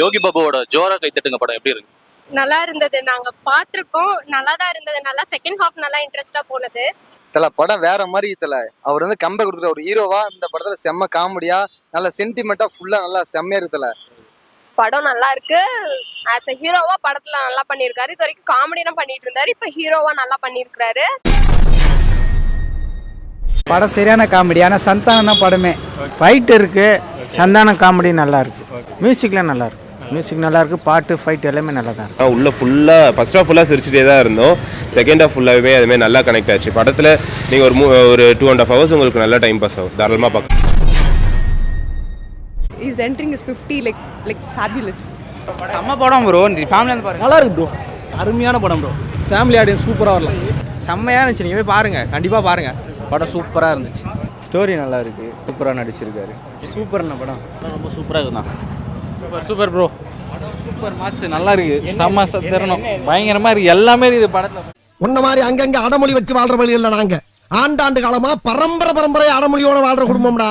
யோகி பாபுவோட ஜோரா கைத்தட்டுங்க படம் எப்படி இருக்கு? நல்லா இருந்தது. நாங்க பாத்திருக்கோம் நல்லா தான் இருந்தது. நல்லா செகண்ட் ஹாஃப் நல்லா இன்ட்ரெஸ்டா போனது. தல படம் வேற மாதிரி தல. அவர் வந்து கம்பை கொடுத்துட்டு ஒரு ஹீரோவா இந்த படத்துல செம்ம காமெடியா நல்ல சென்டிமெண்டா ஃபுல்லா நல்லா செம்மையா இருக்கு தல. படம் நல்லா இருக்கு. ஆஸ் அ ஹீரோவா படத்துல நல்லா பண்ணியிருக்காரு. இது வரைக்கும் காமெடி தான் பண்ணிட்டு இருந்தாரு. இப்ப ஹீரோவா நல்லா பண்ணியிருக்காரு படம் சரியான காமெடி ஆனால் சந்தானம் தான் படமே. ஃபைட் இருக்கு. சந்தானம் காமெடி நல்லா இருக்கு. மியூசிக்லாம் நல்லா இருக்கு மியூசிக் நல்லா இருக்கு பாட்டு ஃபைட் எல்லாமே நல்லா தான் இருக்கு. ஆ, உள்ள ஃபுல்லாக ஃபர்ஸ்ட் ஆஃப் ஃபுல்லாக சிரிச்சிட்டே தான் இருந்தோம். செகண்ட் ஆஃப் ஃபுல்லாகவே அதுமாதிரி நல்லா கனெக்ட் ஆச்சு. படத்தில் நீங்கள் ஒரு மூ ஒரு டூ அண்ட் ஆஃப் ஹவர்ஸ் உங்களுக்கு நல்லா டைம் பாஸ் ஆகும். தாராளமாக பார்க்கலாம் is entering his 50 like like fabulous. செம்ம படம் ப்ரோ ஃபேமிலி வந்து பாருங்க. நல்லா இருக்கு ப்ரோ அருமையான படம் ப்ரோ ஃபேமிலி ஆடியன்ஸ் சூப்பராக வரலாம் செம்மையா இருந்துச்சு. நீங்கள் போய் பாருங்க. கண்டிப்பாக பாருங்க. படம் சூப்பராக இருந்துச்சு. ஸ்டோரி நல்லா இருக்கு சூப்பராக நடிச்சிருக்காரு. சூப்பர்ண்ணா படம். ரொம்ப சூப்பராக இருக்குண்ணா. Super super bro super mass நல்லா இருக்கு செம்ம தரணும். பயங்கரமா இருக்கு. எல்லாமே இருக்குது படத்துல. உன்ன மாதிரி அங்கங்க அடமொழி வச்சு வாழ்ற வழி இல்ல நாங்க. ஆண்டாண்டு காலமா பரம்பரை பரம்பரை அடமொழியோட வாழ்ற குடும்பம்டா.